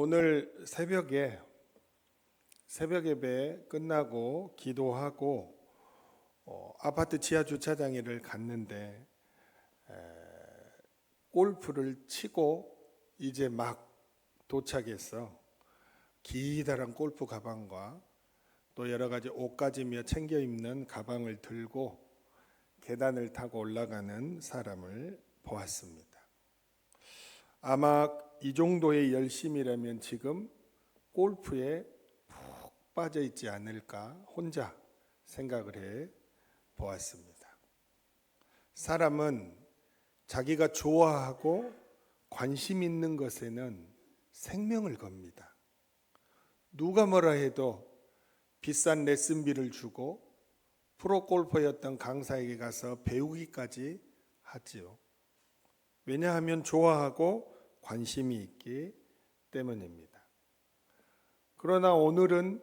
오늘 새벽에 새벽 예배 끝나고 기도하고 어, 아파트 지하 주차장에를 갔는데 에, 골프를 치고 이제 막 도착했어. 기다란 골프 가방과 또 여러 가지 옷가지며 챙겨 입는 가방을 들고 계단을 타고 올라가는 사람을 보았습니다. 아마 이 정도의 열심이라면 지금 골프에 푹 빠져 있지 않을까 혼자 생각을 해 보았습니다. 사람은 자기가 좋아하고 관심 있는 것에는 생명을 겁니다. 누가 뭐라 해도 비싼 레슨비를 주고 프로 골퍼였던 강사에게 가서 배우기까지 하지요. 왜냐하면 좋아하고 관심이 있기 때문입니다. 그러나 오늘은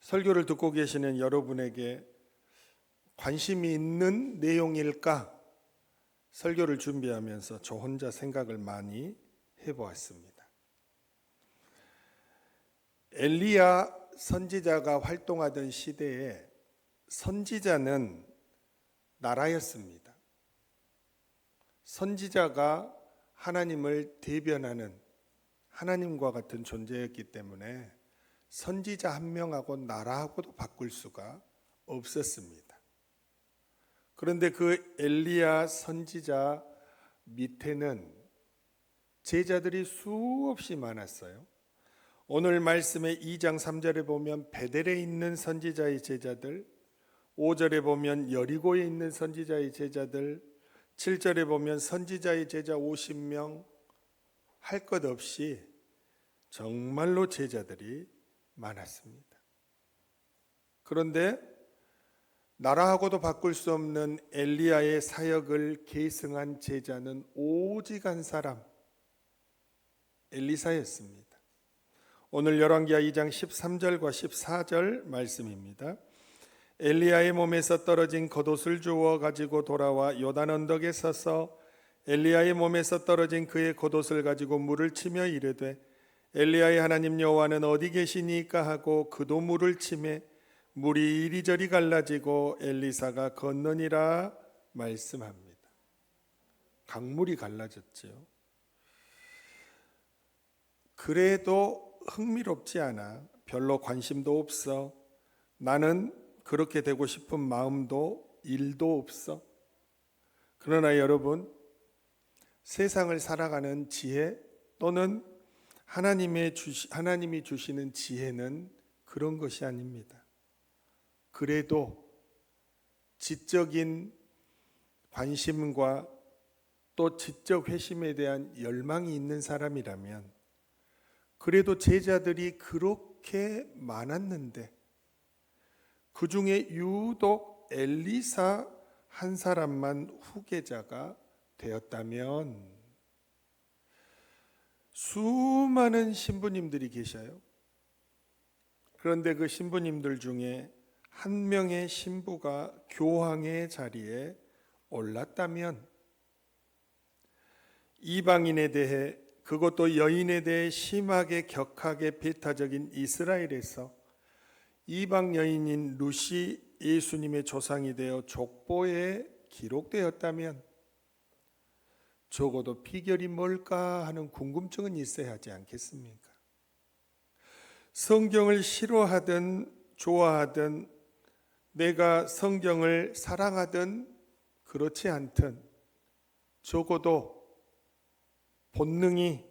설교를 듣고 계시는 여러분에게 관심이 있는 내용일까? 설교를 준비하면서 저 혼자 생각을 많이 해보았습니다. 엘리야 선지자가 활동하던 시대에 선지자는 나라였습니다. 선지자가 하나님을 대변하는 하나님과 같은 존재였기 때문에 선지자 한 명하고 나라하고도 바꿀 수가 없었습니다. 그런데 그 엘리야 선지자 밑에는 제자들이 수없이 많았어요. 오늘 말씀의 2장 3절에 보면 베델에 있는 선지자의 제자들, 5절에 보면 여리고에 있는 선지자의 제자들, 7절에 보면 선지자의 제자 50명 할 것 없이 정말로 제자들이 많았습니다. 그런데 나라하고도 바꿀 수 없는 엘리야의 사역을 계승한 제자는 오직 한 사람 엘리사였습니다. 오늘 열왕기하 2장 13절과 14절 말씀입니다. 엘리야의 몸에서 떨어진 겉옷을 주워 가지고 돌아와 요단 언덕에 서서 엘리야의 몸에서 떨어진 그의 겉옷을 가지고 물을 치며 이르되 엘리야의 하나님 여호와는 어디 계시니까 하고 그도 물을 치매 물이 이리저리 갈라지고 엘리사가 건너니라 말씀합니다. 강물이 갈라졌지요. 그래도 흥미롭지 않아 별로 관심도 없어 나는 그렇게 되고 싶은 마음도 일도 없어. 그러나 여러분, 세상을 살아가는 지혜 또는 하나님의 주시, 하나님이 주시는 지혜는 그런 것이 아닙니다. 그래도 지적인 관심과 또 지적 회심에 대한 열망이 있는 사람이라면 그래도 제자들이 그렇게 많았는데 그 중에 유독 엘리사 한 사람만 후계자가 되었다면 수많은 신부님들이 계셔요. 그런데 그 신부님들 중에 한 명의 신부가 교황의 자리에 올랐다면 이방인에 대해 그것도 여인에 대해 심하게 격하게 배타적인 이스라엘에서 이방 여인인 루시 예수님의 조상이 되어 족보에 기록되었다면 적어도 비결이 뭘까 하는 궁금증은 있어야 하지 않겠습니까? 성경을 싫어하든 좋아하든 내가 성경을 사랑하든 그렇지 않든 적어도 본능이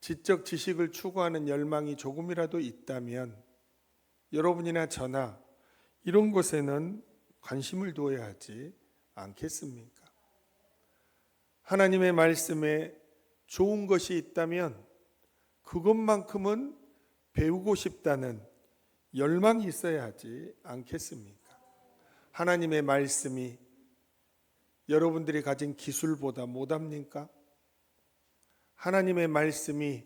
지적 지식을 추구하는 열망이 조금이라도 있다면 여러분이나 저나 이런 것에는 관심을 두어야 하지 않겠습니까? 하나님의 말씀에 좋은 것이 있다면 그것만큼은 배우고 싶다는 열망이 있어야 하지 않겠습니까? 하나님의 말씀이 여러분들이 가진 기술보다 못합니까? 하나님의 말씀이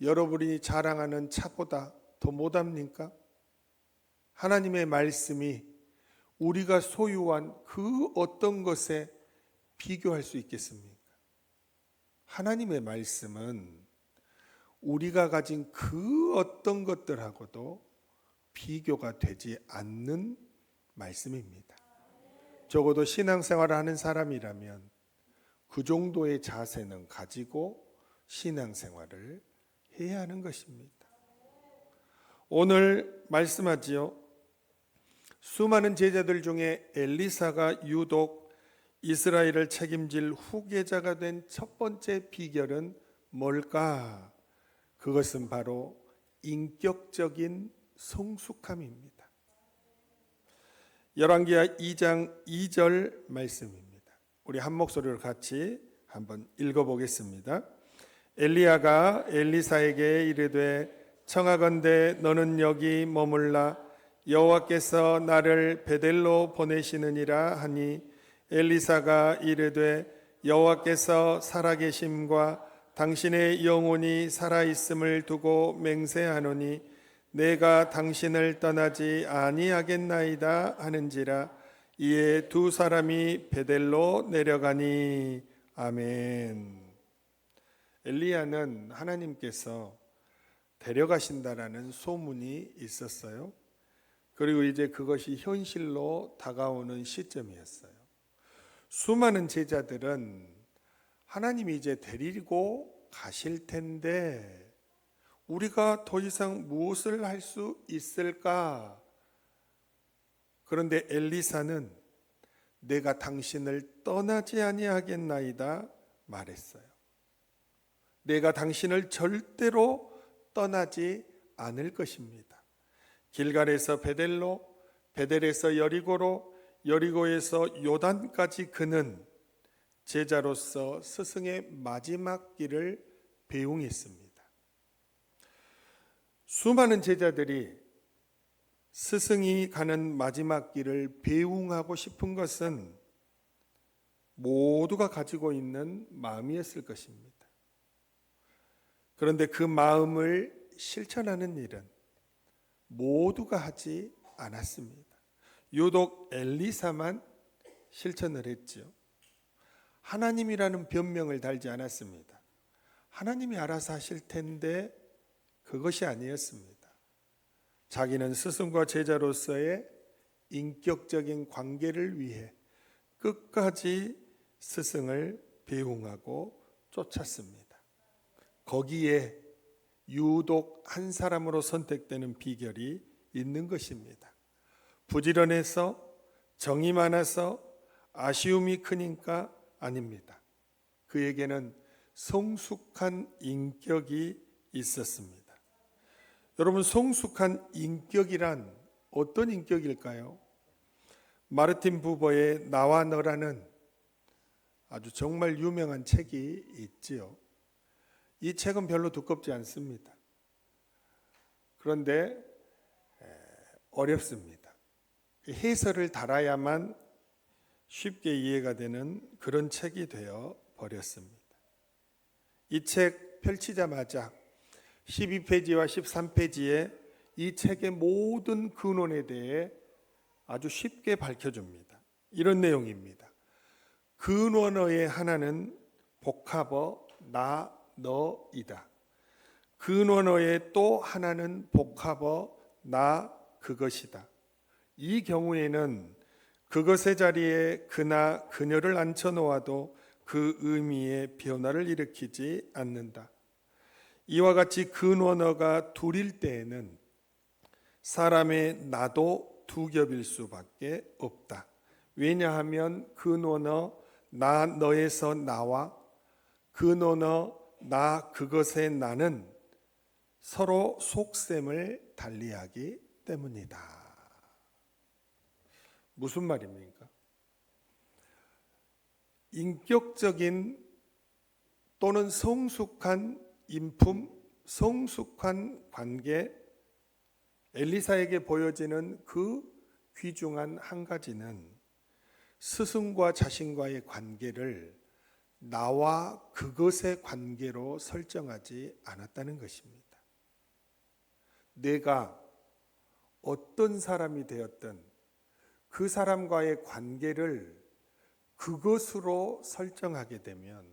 여러분이 자랑하는 차보다 더 못합니까? 하나님의 말씀이 우리가 소유한 그 어떤 것에 비교할 수 있겠습니까? 하나님의 말씀은 우리가 가진 그 어떤 것들하고도 비교가 되지 않는 말씀입니다. 적어도 신앙생활을 하는 사람이라면 그 정도의 자세는 가지고 신앙생활을 해야 하는 것입니다. 오늘 말씀하지요. 수많은 제자들 중에 엘리사가 유독 이스라엘을 책임질 후계자가 된 첫 번째 비결은 뭘까? 그것은 바로 인격적인 성숙함입니다. 열왕기하 2장 2절 말씀입니다. 우리 한 목소리로 같이 한번 읽어 보겠습니다. 엘리야가 엘리사에게 이르되 청하건대 너는 여기 머물라 여호와께서 나를 베델로 보내시느니라 하니 엘리사가 이르되 여호와께서 살아계심과 당신의 영혼이 살아 있음을 두고 맹세하노니 내가 당신을 떠나지 아니하겠나이다 하는지라 이에 두 사람이 베델로 내려가니 아멘. 엘리야는 하나님께서 데려가신다라는 소문이 있었어요. 그리고 이제 그것이 현실로 다가오는 시점이었어요. 수많은 제자들은 하나님이 이제 데리고 가실 텐데 우리가 더 이상 무엇을 할 수 있을까? 그런데 엘리사는 내가 당신을 떠나지 아니하겠나이다 말했어요. 내가 당신을 절대로 떠나지 않을 것입니다. 길갈에서 베델로, 베델에서 여리고로, 여리고에서 요단까지 그는 제자로서 스승의 마지막 길을 배웅했습니다. 수많은 제자들이 스승이 가는 마지막 길을 배웅하고 싶은 것은 모두가 가지고 있는 마음이었을 것입니다. 그런데 그 마음을 실천하는 일은 모두가 하지 않았습니다. 유독 엘리사만 실천을 했죠. 하나님이라는 변명을 달지 않았습니다. 하나님이 알아서 하실 텐데 그것이 아니었습니다. 자기는 스승과 제자로서의 인격적인 관계를 위해 끝까지 스승을 배웅하고 쫓았습니다. 거기에 유독 한 사람으로 선택되는 비결이 있는 것입니다. 부지런해서 정이 많아서 아쉬움이 크니까 아닙니다. 그에게는 성숙한 인격이 있었습니다. 여러분, 성숙한 인격이란 어떤 인격일까요? 마르틴 부버의 나와 너라는 아주 정말 유명한 책이 있지요. 이 책은 별로 두껍지 않습니다. 그런데 어렵습니다. 해설을 달아야만 쉽게 이해가 되는 그런 책이 되어 버렸습니다. 이 책 펼치자마자 12페이지와 13페이지에 이 책의 모든 근원에 대해 아주 쉽게 밝혀줍니다. 이런 내용입니다. 근원어의 하나는 복합어 나 너이다. 근원어의 또 하나는 복합어 나 그것이다. 이 경우에는 그것의 자리에 그나 그녀를 앉혀 놓아도 그 의미의 변화를 일으키지 않는다. 이와 같이 근원어가 둘일 때에는 사람의 나도 두 겹일 수밖에 없다. 왜냐하면 근원어 나 너에서 나와 근원어 나 그것의 나는 서로 속셈을 달리하기 때문이다. 무슨 말입니까? 인격적인 또는 성숙한 인품, 성숙한 관계, 엘리사에게 보여지는 그 귀중한 한 가지는 스승과 자신과의 관계를 나와 그것의 관계로 설정하지 않았다는 것입니다. 내가 어떤 사람이 되었든 그 사람과의 관계를 그것으로 설정하게 되면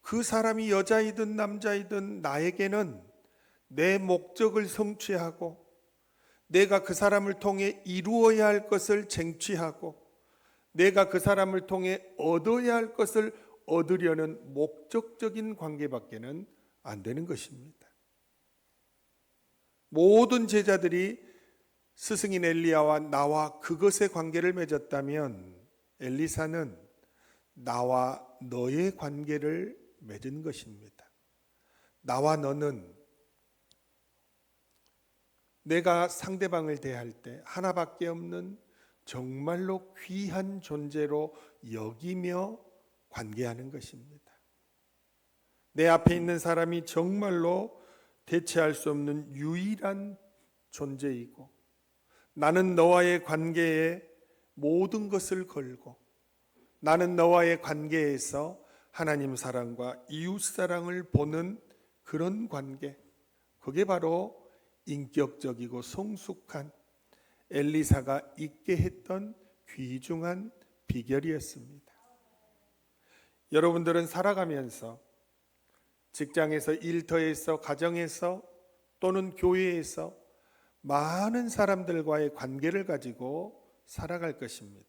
그 사람이 여자이든 남자이든 나에게는 내 목적을 성취하고 내가 그 사람을 통해 이루어야 할 것을 쟁취하고 내가 그 사람을 통해 얻어야 할 것을 얻으려는 목적적인 관계밖에는 안 되는 것입니다. 모든 제자들이 스승인 엘리야와 나와 그것의 관계를 맺었다면 엘리사는 나와 너의 관계를 맺은 것입니다. 나와 너는 내가 상대방을 대할 때 하나밖에 없는 정말로 귀한 존재로 여기며 관계하는 것입니다. 내 앞에 있는 사람이 정말로 대체할 수 없는 유일한 존재이고 나는 너와의 관계에 모든 것을 걸고 나는 너와의 관계에서 하나님 사랑과 이웃 사랑을 보는 그런 관계. 그게 바로 인격적이고 성숙한 엘리사가 있게 했던 귀중한 비결이었습니다. 여러분들은 살아가면서 직장에서 일터에서 가정에서 또는 교회에서 많은 사람들과의 관계를 가지고 살아갈 것입니다.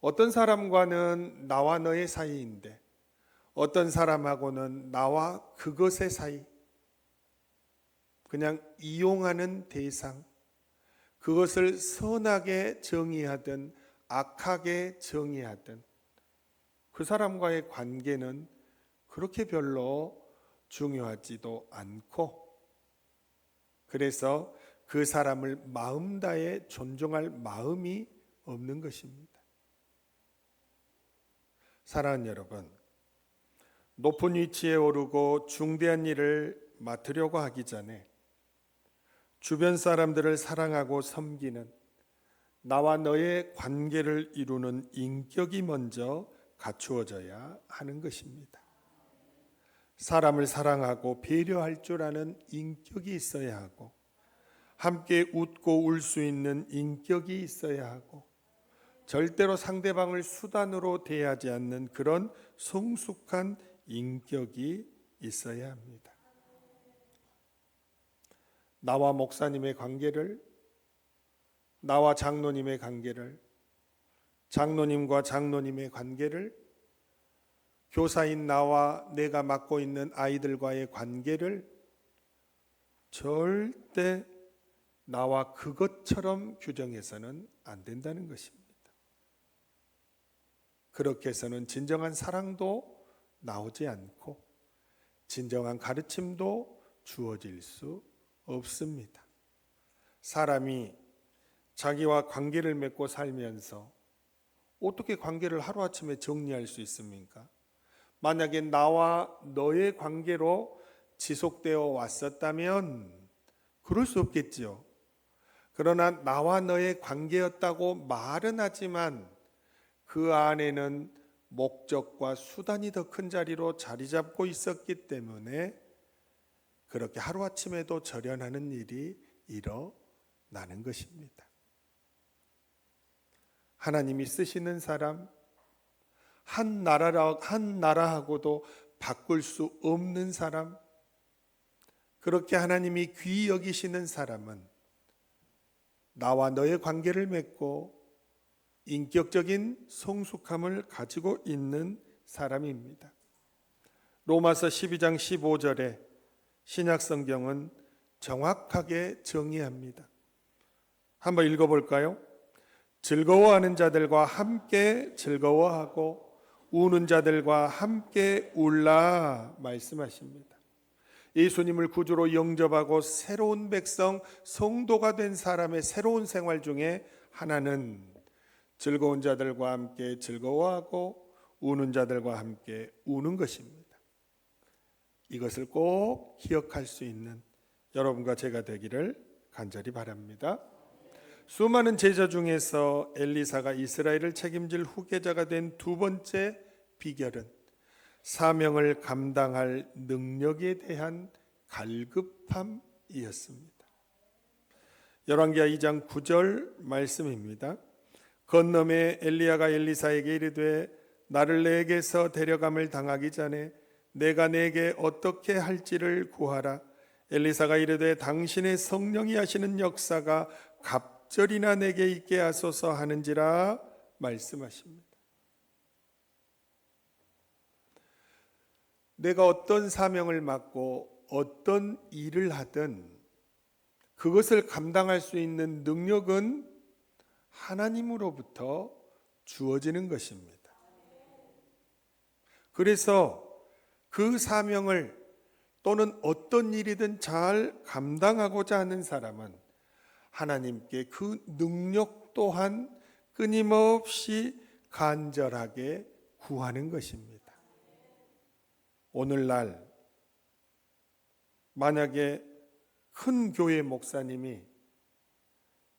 어떤 사람과는 나와 너의 사이인데 어떤 사람하고는 나와 그것의 사이 그냥 이용하는 대상 그것을 선하게 정의하든 악하게 정의하든 그 사람과의 관계는 그렇게 별로 중요하지도 않고 그래서 그 사람을 마음 다해 존중할 마음이 없는 것입니다. 사랑하는 여러분, 높은 위치에 오르고 중대한 일을 맡으려고 하기 전에 주변 사람들을 사랑하고 섬기는 나와 너의 관계를 이루는 인격이 먼저 갖추어져야 하는 것입니다. 사람을 사랑하고 배려할 줄 아는 인격이 있어야 하고 함께 웃고 울 수 있는 인격이 있어야 하고 절대로 상대방을 수단으로 대하지 않는 그런 성숙한 인격이 있어야 합니다. 나와 목사님의 관계를 나와 장로님의 관계를 장로님과 장로님의 관계를 교사인 나와 내가 맡고 있는 아이들과의 관계를 절대 나와 그것처럼 규정해서는 안 된다는 것입니다. 그렇게 해서는 진정한 사랑도 나오지 않고 진정한 가르침도 주어질 수 없습니다. 사람이 자기와 관계를 맺고 살면서 어떻게 관계를 하루아침에 정리할 수 있습니까? 만약에 나와 너의 관계로 지속되어 왔었다면 그럴 수 없겠지요. 그러나 나와 너의 관계였다고 말은 하지만 그 안에는 목적과 수단이 더 큰 자리로 자리 잡고 있었기 때문에 그렇게 하루아침에도 절연하는 일이 일어나는 것입니다. 하나님이 쓰시는 사람, 한 나라라, 한 나라하고도 바꿀 수 없는 사람, 그렇게 하나님이 귀히 여기시는 사람은 나와 너의 관계를 맺고 인격적인 성숙함을 가지고 있는 사람입니다. 로마서 12장 15절에 신약 성경은 정확하게 정의합니다. 한번 읽어 볼까요? 즐거워하는 자들과 함께 즐거워하고 우는 자들과 함께 울라 말씀하십니다. 예수님을 구주로 영접하고 새로운 백성 성도가 된 사람의 새로운 생활 중에 하나는 즐거운 자들과 함께 즐거워하고 우는 자들과 함께 우는 것입니다. 이것을 꼭 기억할 수 있는 여러분과 제가 되기를 간절히 바랍니다. 수많은 제자 중에서 엘리사가 이스라엘을 책임질 후계자가 된 두 번째 비결은 사명을 감당할 능력에 대한 갈급함이었습니다. 열왕기하 2장 9절 말씀입니다. 건너에 엘리야가 엘리사에게 이르되 나를 내게서 데려감을 당하기 전에 내가 내게 어떻게 할지를 구하라. 엘리사가 이르되 당신의 성령이 하시는 역사가 갑절이나 내게 있게 하소서 하는지라 말씀하십니다. 내가 어떤 사명을 맡고 어떤 일을 하든 그것을 감당할 수 있는 능력은 하나님으로부터 주어지는 것입니다. 그래서 그 사명을 또는 어떤 일이든 잘 감당하고자 하는 사람은 하나님께 그 능력 또한 끊임없이 간절하게 구하는 것입니다. 오늘날 만약에 큰 교회 목사님이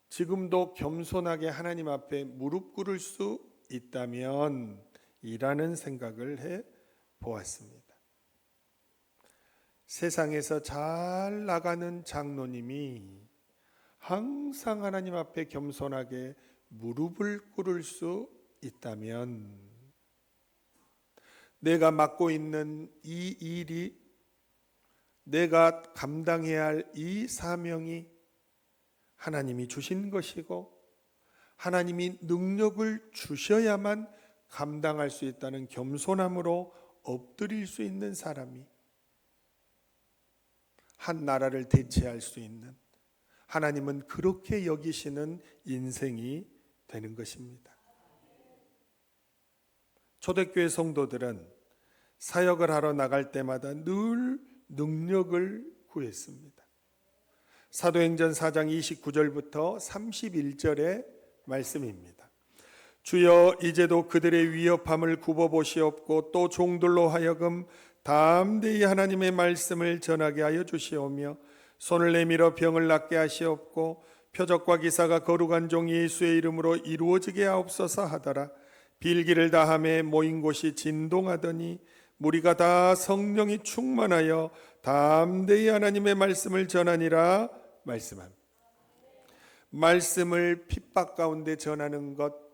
지금도 겸손하게 하나님 앞에 무릎 꿇을 수 있다면 이라는 생각을 해 보았습니다. 세상에서 잘 나가는 장로님이 항상 하나님 앞에 겸손하게 무릎을 꿇을 수 있다면 내가 맡고 있는 이 일이 내가 감당해야 할 이 사명이 하나님이 주신 것이고 하나님이 능력을 주셔야만 감당할 수 있다는 겸손함으로 엎드릴 수 있는 사람이 한 나라를 대체할 수 있는 하나님은 그렇게 여기시는 인생이 되는 것입니다. 초대교회 성도들은 사역을 하러 나갈 때마다 늘 능력을 구했습니다. 사도행전 4장 29절부터 31절의 말씀입니다. 주여 이제도 그들의 위협함을 굽어 보시옵고 또 종들로 하여금 담대히 하나님의 말씀을 전하게 하여 주시오며 손을 내밀어 병을 낫게 하시옵고 표적과 기사가 거룩한 종 예수의 이름으로 이루어지게 하옵소서 하더라 빌기를 다함에 모인 곳이 진동하더니 무리가 다 성령이 충만하여 담대히 하나님의 말씀을 전하니라 말씀합니다. 말씀을 핍박 가운데 전하는 것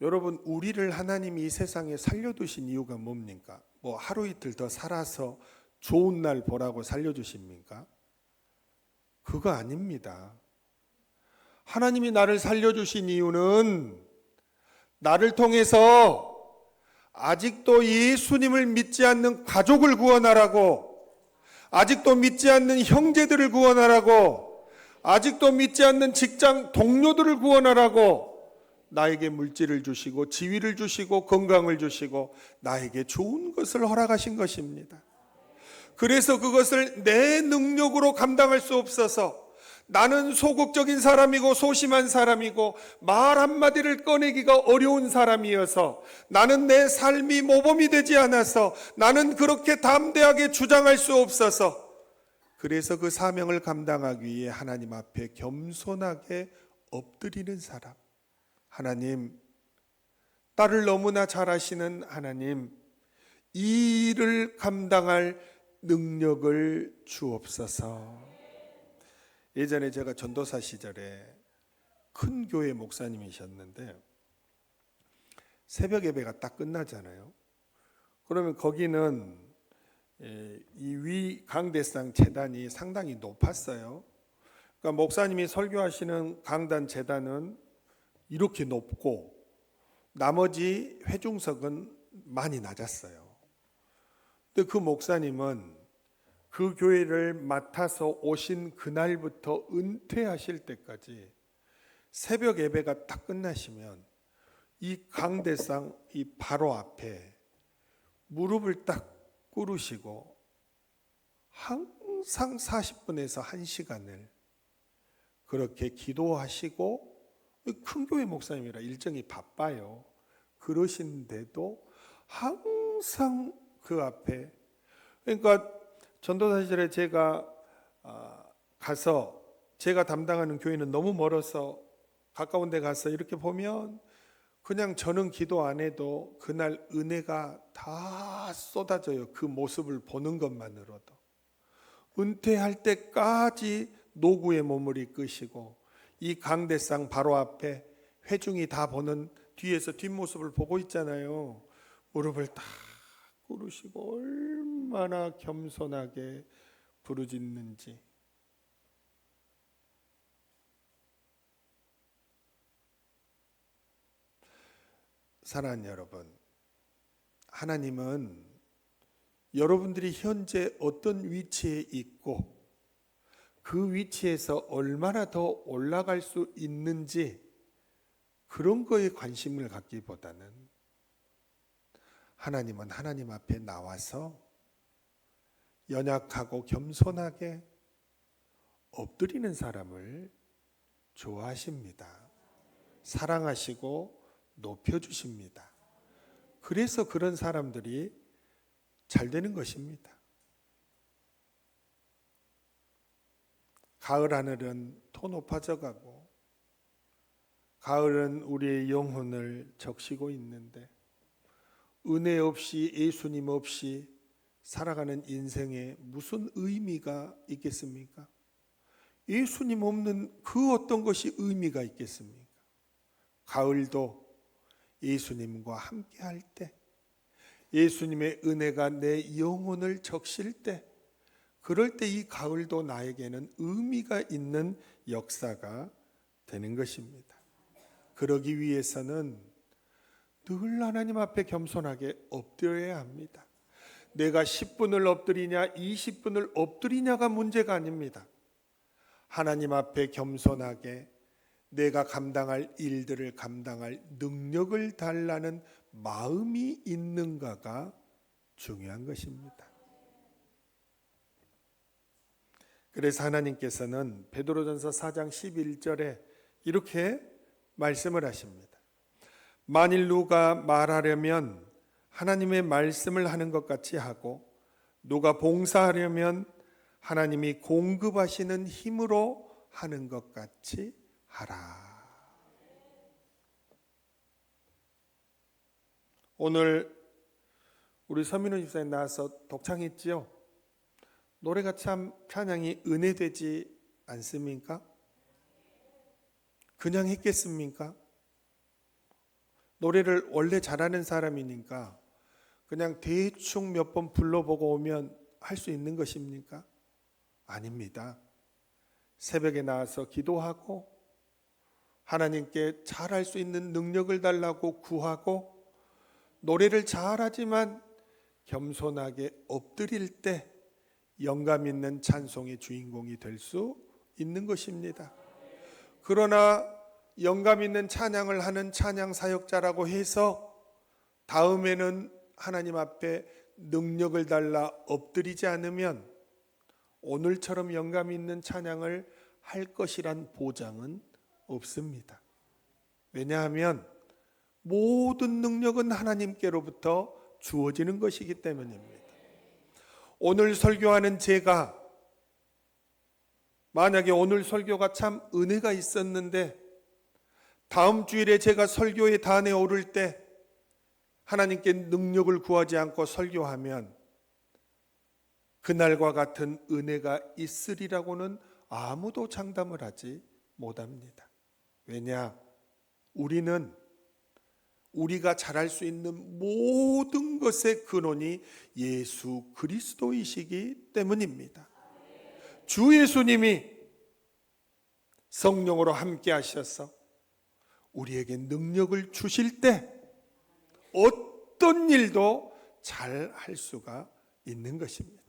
여러분 우리를 하나님이 이 세상에 살려두신 이유가 뭡니까? 뭐 하루 이틀 더 살아서 좋은 날 보라고 살려주십니까? 그거 아닙니다. 하나님이 나를 살려주신 이유는 나를 통해서 아직도 예수님을 믿지 않는 가족을 구원하라고, 아직도 믿지 않는 형제들을 구원하라고, 아직도 믿지 않는 직장 동료들을 구원하라고, 나에게 물질을 주시고, 지위를 주시고, 건강을 주시고, 나에게 좋은 것을 허락하신 것입니다. 그래서 그것을 내 능력으로 감당할 수 없어서 나는 소극적인 사람이고 소심한 사람이고 말 한마디를 꺼내기가 어려운 사람이어서 나는 내 삶이 모범이 되지 않아서 나는 그렇게 담대하게 주장할 수 없어서 그래서 그 사명을 감당하기 위해 하나님 앞에 겸손하게 엎드리는 사람. 하나님, 나를 너무나 잘 아시는 하나님, 이 일을 감당할 능력을 주옵소서. 예전에 제가 전도사 시절에 큰 교회 목사님이셨는데 새벽 예배가 딱 끝나잖아요. 그러면 거기는 예, 이위 강대상 재단이 상당히 높았어요. 그러니까 목사님이 설교하시는 강단 재단은 이렇게 높고 나머지 회중석은 많이 낮았어요. 근데 그 목사님은 그 교회를 맡아서 오신 그날부터 은퇴하실 때까지 새벽 예배가 딱 끝나시면 이 강대상 이 바로 앞에 무릎을 딱 꿇으시고 항상 40분에서 1시간을 그렇게 기도하시고 큰 교회 목사님이라 일정이 바빠요. 그러신데도 항상 그 앞에 그러니까 전도사 시절에 제가 아, 가서 제가 담당하는 교회는 너무 멀어서 가까운 데 가서 이렇게 보면 그냥 저는 기도 안 해도 그날 은혜가 다 쏟아져요. 그 모습을 보는 것만으로도. 은퇴할 때까지 노구의 몸을 이끄시고 이 강대상 바로 앞에 회중이 다 보는 뒤에서 뒷모습을 보고 있잖아요. 무릎을 딱 꿇으시고 얼마나 겸손하게 부르짖는지. 사랑하는 여러분, 하나님은 여러분들이 현재 어떤 위치에 있고 그 위치에서 얼마나 더 올라갈 수 있는지 그런 거에 관심을 갖기보다는 하나님은 하나님 앞에 나와서 연약하고 겸손하게 엎드리는 사람을 좋아하십니다. 사랑하시고 높여주십니다. 그래서 그런 사람들이 잘 되는 것입니다. 가을 하늘은 더 높아져 가고 가을은 우리의 영혼을 적시고 있는데 은혜 없이 예수님 없이 살아가는 인생에 무슨 의미가 있겠습니까? 예수님 없는 그 어떤 것이 의미가 있겠습니까? 가을도 예수님과 함께 할 때, 예수님의 은혜가 내 영혼을 적실 때, 그럴 때 이 가을도 나에게는 의미가 있는 역사가 되는 것입니다. 그러기 위해서는 늘 하나님 앞에 겸손하게 엎드려야 합니다. 내가 10분을 엎드리냐, 20분을 엎드리냐가 문제가 아닙니다. 하나님 앞에 겸손하게 내가 감당할 일들을 감당할 능력을 달라는 마음이 있는가가 중요한 것입니다. 그래서 하나님께서는 베드로전서 4장 11절에 이렇게 말씀을 하십니다. 만일 누가 말하려면 하나님의 말씀을 하는 것 같이 하고 누가 봉사하려면 하나님이 공급하시는 힘으로 하는 것 같이 하라. 오늘 우리 서민호 집사님 나와서 독창했지요. 노래가 참 찬양이 은혜되지 않습니까? 그냥 했겠습니까? 노래를 원래 잘하는 사람이니까 그냥 대충 몇 번 불러보고 오면 할 수 있는 것입니까? 아닙니다. 새벽에 나와서 기도하고 하나님께 잘할 수 있는 능력을 달라고 구하고 노래를 잘하지만 겸손하게 엎드릴 때 영감 있는 찬송의 주인공이 될 수 있는 것입니다. 그러나 영감 있는 찬양을 하는 찬양 사역자라고 해서 다음에는 하나님 앞에 능력을 달라 엎드리지 않으면 오늘처럼 영감 있는 찬양을 할 것이란 보장은 없습니다. 왜냐하면 모든 능력은 하나님께로부터 주어지는 것이기 때문입니다. 오늘 설교하는 제가 만약에 오늘 설교가 참 은혜가 있었는데 다음 주일에 제가 설교의 단에 오를 때 하나님께 능력을 구하지 않고 설교하면 그날과 같은 은혜가 있으리라고는 아무도 장담을 하지 못합니다. 왜냐? 우리는 우리가 잘할 수 있는 모든 것의 근원이 예수 그리스도이시기 때문입니다. 주 예수님이 성령으로 함께 하셔서 우리에게 능력을 주실 때 어떤 일도 잘 할 수가 있는 것입니다.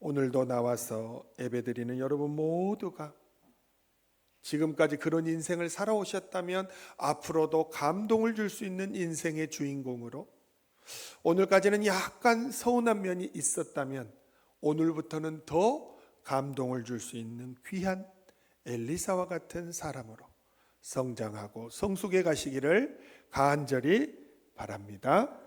오늘도 나와서 예배드리는 여러분 모두가 지금까지 그런 인생을 살아오셨다면 앞으로도 감동을 줄 수 있는 인생의 주인공으로 오늘까지는 약간 서운한 면이 있었다면 오늘부터는 더 감동을 줄 수 있는 귀한 엘리사와 같은 사람으로 성장하고 성숙해 가시기를 간절히 바랍니다.